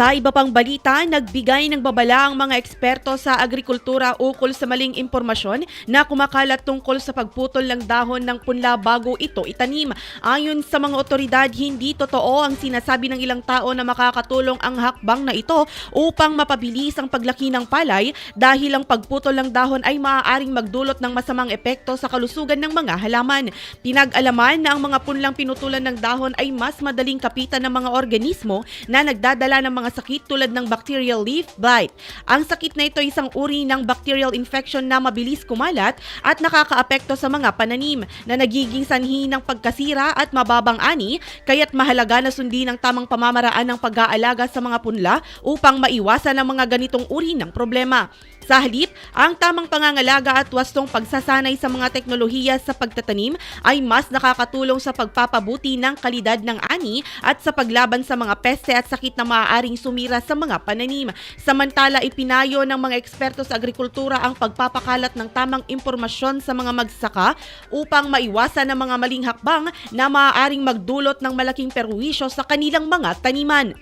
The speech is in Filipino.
Sa iba pang balita, nagbigay ng babala ang mga eksperto sa agrikultura ukol sa maling impormasyon na kumakalat tungkol sa pagputol ng dahon ng punla bago ito itanim. Ayon sa mga otoridad, hindi totoo ang sinasabi ng ilang tao na makakatulong ang hakbang na ito upang mapabilis ang paglaki ng palay dahil ang pagputol ng dahon ay maaaring magdulot ng masamang epekto sa kalusugan ng mga halaman. Pinag-alaman na ang mga punlang pinutulan ng dahon ay mas madaling kapitan ng mga organismo na nagdadala ng mga sakit tulad ng bacterial leaf blight. Ang sakit na ito ay isang uri ng bacterial infection na mabilis kumalat at nakakaapekto sa mga pananim na nagiging sanhi ng pagkasira at mababang ani kaya't mahalaga na sundin ang tamang pamamaraan ng pag-aalaga sa mga punla upang maiwasan ang mga ganitong uri ng problema. Sa halip, ang tamang pangangalaga at wastong pagsasanay sa mga teknolohiya sa pagtatanim ay mas nakakatulong sa pagpapabuti ng kalidad ng ani at sa paglaban sa mga peste at sakit na maaaring sumira sa mga pananim. Samantala, ipinayo ng mga eksperto sa agrikultura ang pagpapakalat ng tamang impormasyon sa mga magsaka upang maiwasan ang mga maling hakbang na maaaring magdulot ng malaking perwisyo sa kanilang mga taniman.